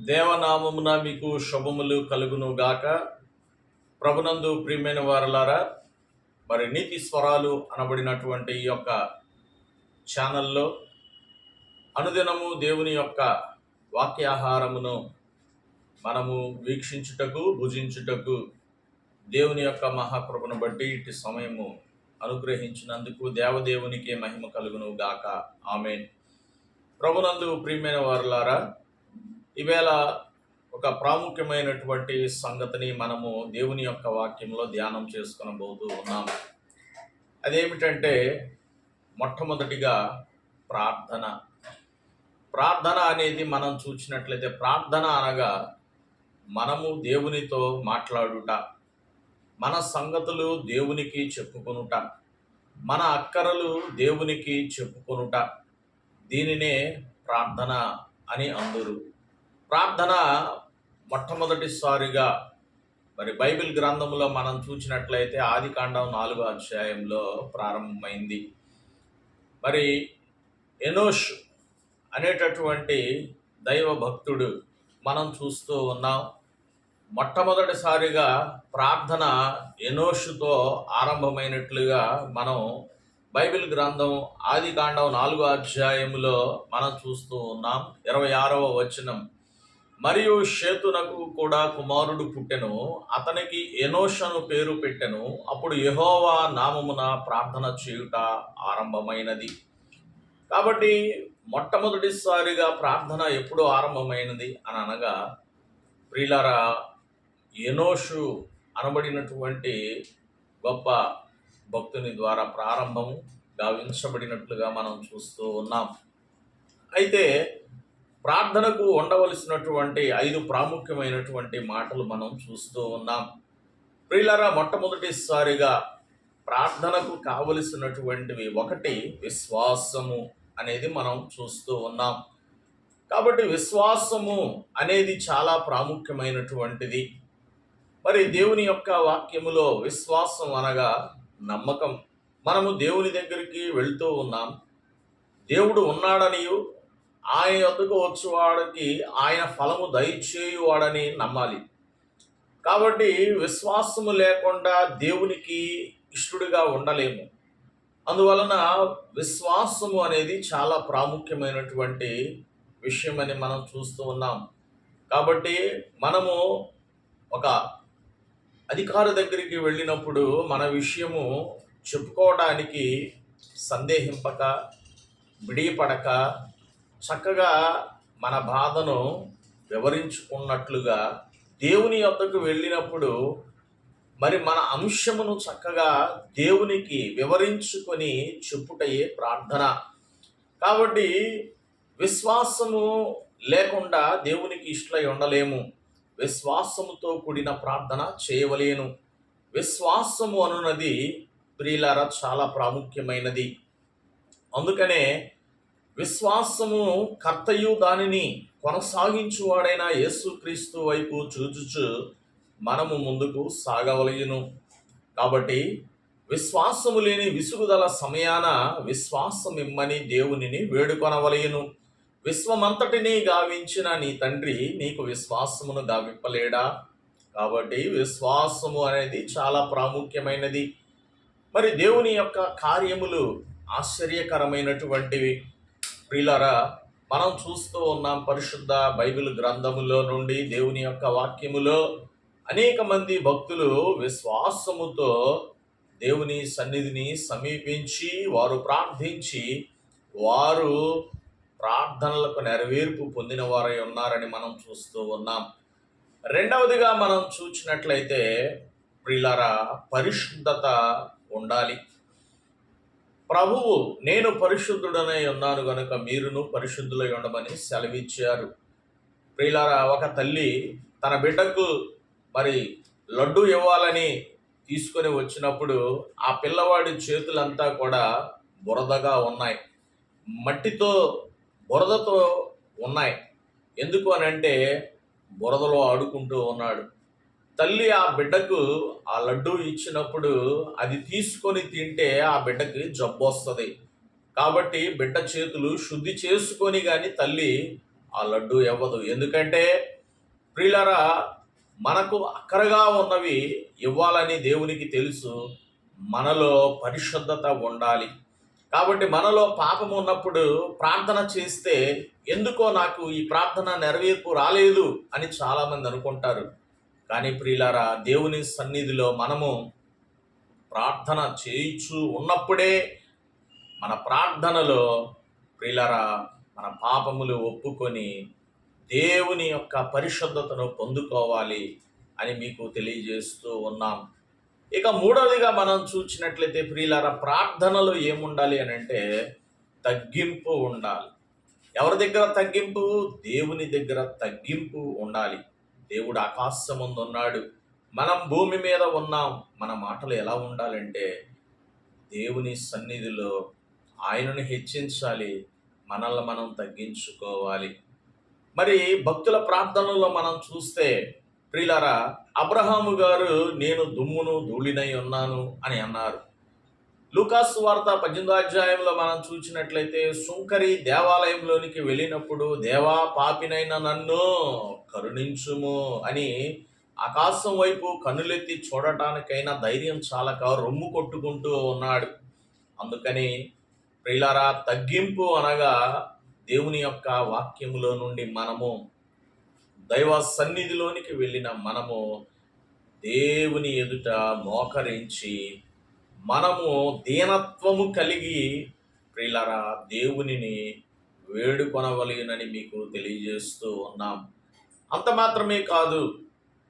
దేవనామమున మీకు శుభములు కలుగును గాక. ప్రభునందు ప్రియమైన వారలారా మరి నీతి స్వరాలు అనబడినటువంటి ఈ యొక్క ఛానల్లో అనుదినము దేవుని యొక్క వాక్యాహారమును మనము వీక్షించుటకు భుజించుటకు దేవుని యొక్క మహాకృపను బట్టి ఇటు సమయము అనుగ్రహించినందుకు దేవదేవునికి మహిమ కలుగును గాక. ఆమెన్. ప్రభునందు ప్రియమైన వారులారా ఈవేళ ఒక ప్రాముఖ్యమైనటువంటి సంగతిని మనము దేవుని యొక్క వాక్యంలో ధ్యానం చేసుకునబోతూ ఉన్నాము. అదేమిటంటే మొట్టమొదటిగా ప్రార్థన. ప్రార్థన అనేది మనం చూసినట్లయితే ప్రార్థన అనగా మనము దేవునితో మాట్లాడుట మన సంగతులు దేవునికి చెప్పుకొనుట మన అక్కరలు దేవునికి చెప్పుకొనుట. దీనినే ప్రార్థన అని అందరు. ప్రార్థన మొట్టమొదటిసారిగా మరి బైబిల్ గ్రంథంలో మనం చూసినట్లయితే ఆది కాండం నాలుగో అధ్యాయంలో ప్రారంభమైంది. మరి ఎనోష్ అనేటటువంటి దైవ భక్తుడు మనం చూస్తూ ఉన్నాం. మొట్టమొదటిసారిగా ప్రార్థన ఎనోషుతో ఆరంభమైనట్లుగా మనం బైబిల్ గ్రంథం ఆది కాండం నాలుగో అధ్యాయంలో మనం చూస్తూ ఉన్నాం. ఇరవై ఆరవ వచనం. మరియు షేతునకు కూడా కుమారుడు పుట్టెను. అతనికి ఎనోషను పేరు పెట్టెను. అప్పుడు యహోవా నామమున ప్రార్థన చేయుట ఆరంభమైనది. కాబట్టి మొట్టమొదటిసారిగా ప్రార్థన ఎప్పుడు ఆరంభమైనది అని అనగా ప్రిలరా ఎనోషు అనబడినటువంటి గొప్ప భక్తుని ద్వారా ప్రారంభం గావించబడినట్లుగా మనం చూస్తూ ఉన్నాం. అయితే ప్రార్థనకు ఉండవలసినటువంటి ఐదు ప్రాముఖ్యమైనటువంటి మాటలు మనం చూస్తూ ఉన్నాం. ప్రియులరా మొట్టమొదటిసారిగా ప్రార్థనకు కావలసినటువంటివి ఒకటి విశ్వాసము అనేది మనం చూస్తూ ఉన్నాం. కాబట్టి విశ్వాసము అనేది చాలా ప్రాముఖ్యమైనటువంటిది. మరి దేవుని యొక్క వాక్యములో విశ్వాసం అనగా నమ్మకం. మనము దేవుని దగ్గరికి వెళ్తూ ఉన్నాం. దేవుడు ఉన్నాడనియు ఆయన వద్దకు వచ్చేవాడికి ఆయన ఫలము దయచేయువాడని నమ్మాలి. కాబట్టి విశ్వాసము లేకుండా దేవునికి ఇష్టడుగా ఉండలేము. అందువలన విశ్వాసము అనేది చాలా ప్రాముఖ్యమైనటువంటి విషయం అని మనం చూస్తూ ఉన్నాం. కాబట్టి మనము ఒక అధికారి దగ్గరికి వెళ్ళినప్పుడు మన విషయము చెప్పుకోవడానికి సందేహింపక విడిపడక చక్కగా మన బాధను వివరించుకున్నట్లుగా దేవుని యొద్దకు వెళ్ళినప్పుడు మరి మన అంశమును చక్కగా దేవునికి వివరించుకొని చెప్పుటయే ప్రార్థన. కాబట్టి విశ్వాసము లేకుండా దేవునికి ఇష్టలై ఉండలేము. విశ్వాసముతో కూడిన ప్రార్థన చేయవలేను. విశ్వాసము అనున్నది ప్రియులారా చాలా ప్రాముఖ్యమైనది. అందుకనే విశ్వాసము కర్తయు దానిని కొనసాగించువాడైన యేసుక్రీస్తు వైపు చూచుచు మనము ముందుకు సాగవలయును. కాబట్టి విశ్వాసము లేని విసుగుదల సమయాన విశ్వాసం ఇమ్మని దేవునిని వేడుకొనవలయును. విశ్వమంతటిని గావించిన నీ తండ్రి నీకు విశ్వాసమును గావింపలేడా? కాబట్టి విశ్వాసము అనేది చాలా ప్రాముఖ్యమైనది. మరి దేవుని యొక్క కార్యములు ఆశ్చర్యకరమైనటువంటివి. ప్రియులారా మనం చూస్తూ ఉన్నాం పరిశుద్ధ బైబిల్ గ్రంథములో నుండి దేవుని యొక్క వాక్యములో అనేక మంది భక్తులు విశ్వాసముతో దేవుని సన్నిధిని సమీపించి వారు ప్రార్థించి వారు ప్రార్థనలకు నెరవేర్పు పొందిన వారై ఉన్నారని మనం చూస్తూ ఉన్నాం. రెండవదిగా మనం చూసినట్లయితే ప్రియులారా పరిశుద్ధత ఉండాలి. ప్రభువు నేను పరిశుద్ధుడనై ఉన్నాను గనుక మీరును పరిశుద్ధులై ఉండమని సెలవిచ్చారు. ప్రియులారా ఒక తల్లి తన బిడ్డకు మరి లడ్డు ఇవ్వాలని తీసుకొని వచ్చినప్పుడు ఆ పిల్లవాడి చేతులంతా కూడా బురదగా ఉన్నాయి. మట్టితో బురదతో ఉన్నాయి. ఎందుకు అని అంటే బురదలో ఆడుకుంటూ ఉన్నాడు. తల్లి ఆ బిడ్డకు ఆ లడ్డు ఇచ్చినప్పుడు అది తీసుకొని తింటే ఆ బిడ్డకి జబ్బు వస్తుంది. కాబట్టి బిడ్డ చేతులు శుద్ధి చేసుకొని కానీ తల్లి ఆ లడ్డు ఇవ్వదు. ఎందుకంటే ప్రియులరా మనకు అక్కరగా ఉన్నవి ఇవ్వాలని దేవునికి తెలుసు. మనలో పరిశుద్ధత ఉండాలి. కాబట్టి మనలో పాపం ఉన్నప్పుడు ప్రార్థన చేస్తే ఎందుకో నాకు ఈ ప్రార్థన నెరవేర్పు రాలేదు అని చాలామంది అనుకుంటారు. కానీ ప్రియులారా దేవుని సన్నిధిలో మనము ప్రార్థన చేయించు ఉన్నప్పుడే మన ప్రార్థనలో ప్రియులారా మన పాపములు ఒప్పుకొని దేవుని యొక్క పరిశుద్ధతను పొందుకోవాలి అని మీకు తెలియజేస్తూ ఉన్నాం. ఇక మూడవదిగా మనం చూసినట్లయితే ప్రియులారా ప్రార్థనలో ఏముండాలి అని అంటే తగ్గింపు ఉండాలి. ఎవరి దగ్గర తగ్గింపు? దేవుని దగ్గర తగ్గింపు ఉండాలి. దేవుడు ఆకాశం ముందు ఉన్నాడు మనం భూమి మీద ఉన్నాం. మన మాటలు ఎలా ఉండాలంటే దేవుని సన్నిధిలో ఆయనను హెచ్చించాలి. మనల్ని మనం తగ్గించుకోవాలి. మరి భక్తుల ప్రార్థనలో మనం చూస్తే ప్రియులరా అబ్రహాము గారు నేను దుమ్మును ధూళినై ఉన్నాను అని అన్నారు. లూకాస్ వార్త పద్దెనిమిదో అధ్యాయంలో మనం చూసినట్లయితే సుంకరి దేవాలయంలోనికి వెళ్ళినప్పుడు దేవా పాపినైన నన్ను కరుణించుము అని ఆకాశం వైపు కన్నులెత్తి చూడటానికైనా ధైర్యం చాలక రొమ్ము కొట్టుకుంటూ ఉన్నాడు. అందుకని ప్రియులారా తగ్గింపు అనగా దేవుని యొక్క వాక్యములో నుండి మనము దైవ సన్నిధిలోనికి వెళ్ళిన మనము దేవుని ఎదుట మోకరించి మనము దీనత్వము కలిగి ప్రియులరా దేవునిని వేడుకొనవలెనని మీకు తెలియజేస్తూ ఉన్నాం. అంత మాత్రమే కాదు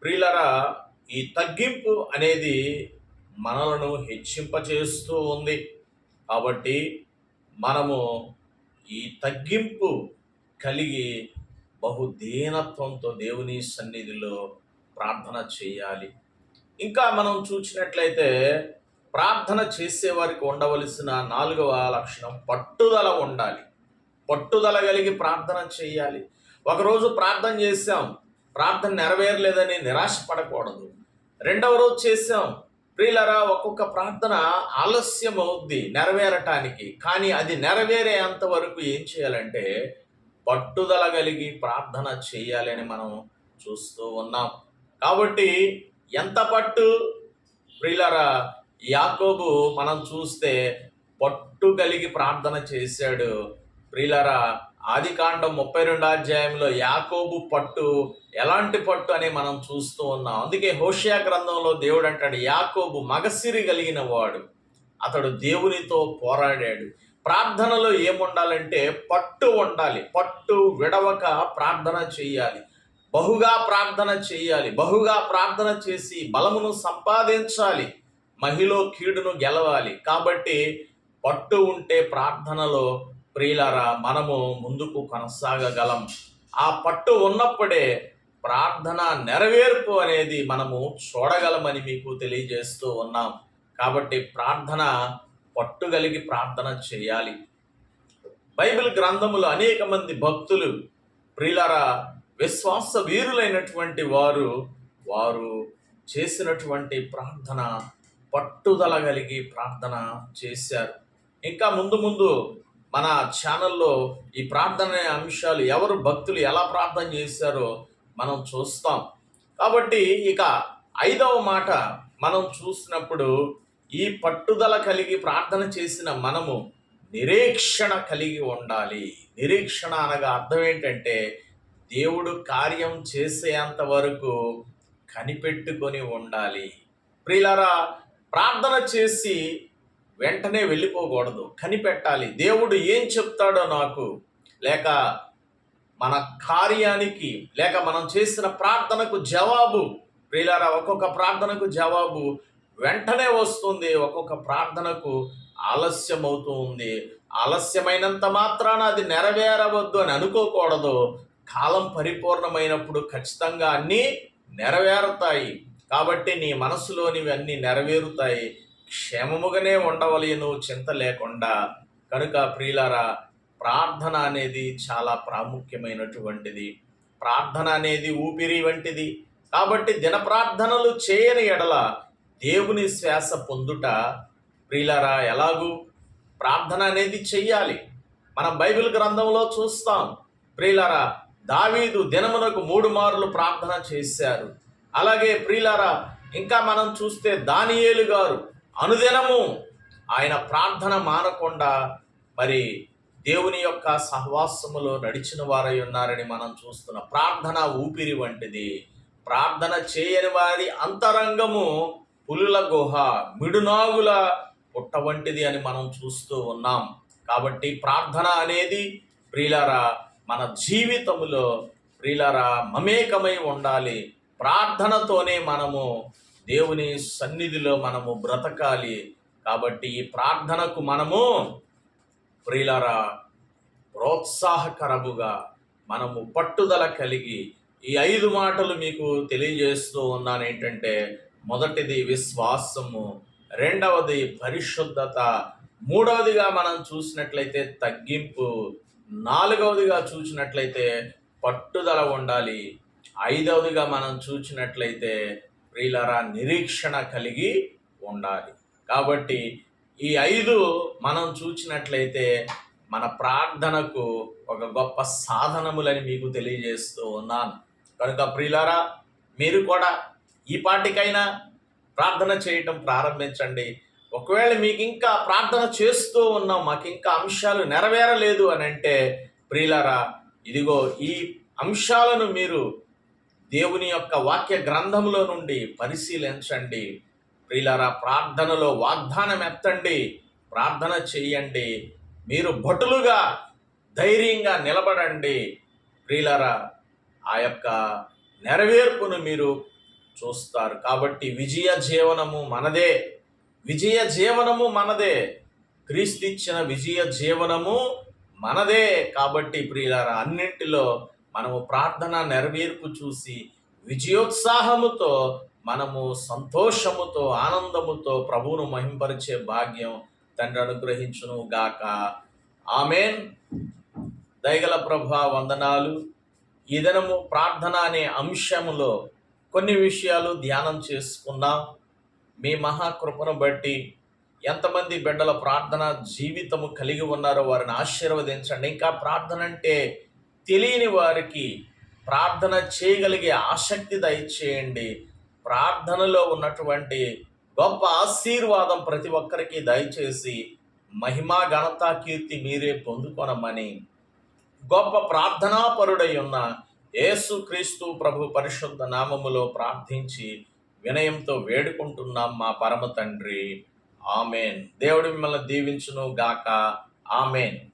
ప్రియులరా ఈ తగ్గింపు అనేది మనలను హెచ్చింపచేస్తూ ఉంది. కాబట్టి మనము ఈ తగ్గింపు కలిగి బహు దీనత్వంతో దేవుని సన్నిధిలో ప్రార్థన చేయాలి. ఇంకా మనం చూసినట్లయితే ప్రార్థన చేసేవారికి ఉండవలసిన నాలుగవ లక్షణం పట్టుదల ఉండాలి. పట్టుదల కలిగి ప్రార్థన చేయాలి. ఒకరోజు ప్రార్థన చేశాం. ప్రార్థన నెరవేరలేదని నిరాశపడకూడదు. రెండవ రోజు చేశాం. ప్రియులరా ఒక్కొక్క ప్రార్థన ఆలస్యం అవుద్ది నెరవేరటానికి. కానీ అది నెరవేరేంత వరకు ఏం చేయాలంటే పట్టుదల కలిగి ప్రార్థన చేయాలి అని మనం చూస్తూ ఉన్నాం. కాబట్టి ఎంత పట్టు? ప్రియులరా యాకోబు మనం చూస్తే పట్టు కలిగి ప్రార్థన చేశాడు. ప్రియులరా ఆది కాండం ముప్పై రెండో అధ్యాయంలో యాకోబు పట్టు ఎలాంటి పట్టు అని మనం చూస్తూ ఉన్నాం. అందుకే హోషియా గ్రంథంలో దేవుడు అంటాడు యాకోబు మగసిరి కలిగిన వాడు అతడు దేవునితో పోరాడాడు. ప్రార్థనలో ఏముండాలంటే పట్టు ఉండాలి పట్టు విడవక ప్రార్థన చేయాలి. బహుగా ప్రార్థన చేయాలి. బహుగా ప్రార్థన చేసి బలమును సంపాదించాలి. మహిళ కీడును గెలవాలి. కాబట్టి పట్టు ఉంటే ప్రార్థనలో ప్రియులారా మనము ముందుకు కొనసాగగలం. ఆ పట్టు ఉన్నప్పుడే ప్రార్థన నెరవేర్పు అనేది మనము చూడగలమని మీకు తెలియజేస్తూ ఉన్నాం. కాబట్టి ప్రార్థన పట్టుగలిగి ప్రార్థన చేయాలి. బైబిల్ గ్రంథములు అనేక మంది భక్తులు ప్రియులారా విశ్వాస వీరులైనటువంటి వారు వారు చేసినటువంటి ప్రార్థన పట్టుదల కలిగి ప్రార్థన చేశారు. ఇంకా ముందు ముందు మన ఛానల్లో ఈ ప్రార్థన అనే అంశాలు ఎవరు భక్తులు ఎలా ప్రార్థన చేశారో మనం చూస్తాం. కాబట్టి ఇక ఐదవ మాట మనం చూసినప్పుడు ఈ పట్టుదల కలిగి ప్రార్థన చేసిన మనము నిరీక్షణ కలిగి ఉండాలి. నిరీక్షణ అనగా అర్థం ఏంటంటే దేవుడు కార్యం చేసేంత వరకు కనిపెట్టుకొని ఉండాలి. ప్రియులారా ప్రార్థన చేసి వెంటనే వెళ్ళిపోకూడదు. కనిపెట్టాలి. దేవుడు ఏం చెప్తాడో నాకు లేక మన కార్యానికి లేక మనం చేసిన ప్రార్థనకు జవాబు ప్రియులారా ఒక్కొక్క ప్రార్థనకు జవాబు వెంటనే వస్తుంది. ఒక్కొక్క ప్రార్థనకు ఆలస్యం అవుతూ ఉంది. ఆలస్యమైనంత మాత్రాన అది నెరవేరవద్దు అని అనుకోకూడదు. కాలం పరిపూర్ణమైనప్పుడు ఖచ్చితంగా అన్నీ నెరవేరుతాయి. కాబట్టి నీ మనసులోనివి అన్నీ నెరవేరుతాయి. క్షేమముగానే ఉండవలేను చింత లేకుండా కనుక ప్రియులారా ప్రార్థన అనేది చాలా ప్రాముఖ్యమైనటువంటిది. ప్రార్థన అనేది ఊపిరి వంటిది. కాబట్టి దిన ప్రార్థనలు చేయని ఎడల దేవుని శ్వాస పొందుట ప్రియులారా ఎలాగూ ప్రార్థన అనేది చెయ్యాలి. మనం బైబిల్ గ్రంథంలో చూస్తాం ప్రియులారా దావీదు దినమునకు మూడు మార్లు ప్రార్థన చేశారు. అలాగే ప్రియులారా ఇంకా మనం చూస్తే దానియేలు గారు అనుదినము ఆయన ప్రార్థన మానకుండా మరి దేవుని యొక్క సహవాసములో నడిచిన వారై ఉన్నారని మనం చూస్తున్న. ప్రార్థన ఊపిరి వంటిది. ప్రార్థన చేయని వారి అంతరంగము పులుల గుహ మిడునాగుల పుట్ట వంటిది అని మనం చూస్తూ ఉన్నాం. కాబట్టి ప్రార్థన అనేది ప్రియులారా మన జీవితములో ప్రియులారా మమేకమై ఉండాలి. ప్రార్థనతోనే మనము దేవుని సన్నిధిలో మనము బ్రతకాలి కాబట్టి ఈ ప్రార్థనకు మనము ప్రియులరా ప్రోత్సాహకరముగా మనము పట్టుదల కలిగి ఈ ఐదు మాటలు మీకు తెలియజేస్తూ ఉన్నాను ఏంటంటే మొదటిది విశ్వాసము రెండవది పరిశుద్ధత మూడవదిగా మనం చూసినట్లయితే తగ్గింపు నాలుగవదిగా చూసినట్లయితే పట్టుదల ఉండాలి ఐదవదిగా మనం చూసినట్లయితే ప్రియులరా నిరీక్షణ కలిగి ఉండాలి. కాబట్టి ఈ ఐదు మనం చూసినట్లయితే మన ప్రార్థనకు ఒక గొప్ప సాధనములని మీకు తెలియజేస్తూ ఉన్నాను. కనుక ప్రియులారా మీరు కూడా ఈ పాటికైనా ప్రార్థన చేయటం ప్రారంభించండి. ఒకవేళ మీకు ఇంకా ప్రార్థన చేస్తూ ఉన్నాం మాకు ఇంకా అంశాలు నెరవేరలేదు అని అంటే ప్రియులారా ఇదిగో ఈ అంశాలను మీరు దేవుని యొక్క వాక్య గ్రంథంలో నుండి పరిశీలించండి. ప్రియులారా ప్రార్థనలో వాగ్దానం ఎత్తండి. ప్రార్థన చేయండి. మీరు భటులుగా ధైర్యంగా నిలబడండి. ప్రియులారా ఆ యొక్క నెరవేర్పును మీరు చూస్తారు. కాబట్టి విజయ జీవనము మనదే. విజయ జీవనము మనదే. క్రీస్తు ఇచ్చిన విజయ జీవనము మనదే. కాబట్టి ప్రియులారా అన్నింటిలో మనము ప్రార్థన నెరవేర్పు చూసి విజయోత్సాహముతో మనము సంతోషముతో ఆనందముతో ప్రభువును మహింపరిచే భాగ్యం తండ్రి అనుగ్రహించును గాక ఆమెన్. దయగల ప్రభ వందనాలు. ఈ దినము ప్రార్థన అనే అంశములో కొన్ని విషయాలు ధ్యానం చేసుకున్నాం మీ మహాకృపను బట్టి ఎంతమంది బిడ్డల ప్రార్థన జీవితము కలిగి ఉన్నారో వారిని ఆశీర్వదించండి. ఇంకా ప్రార్థన అంటే తెలియని వారికి ప్రార్థన చేయగలిగే ఆసక్తి దయచేయండి. ప్రార్థనలో ఉన్నటువంటి గొప్ప ఆశీర్వాదం ప్రతి ఒక్కరికి దయచేసి మహిమా ఘనత కీర్తి మీరే పొందుకొనమని గొప్ప ప్రార్థనాపరుడై ఉన్న యేసుక్రీస్తు ప్రభు పరిశుద్ధ నామములో ప్రార్థించి వినయంతో వేడుకుంటున్నాం మా పరమ తండ్రి. ఆమెన్. దేవుడు మిమ్మల్ని దీవించును గాక ఆమెన్.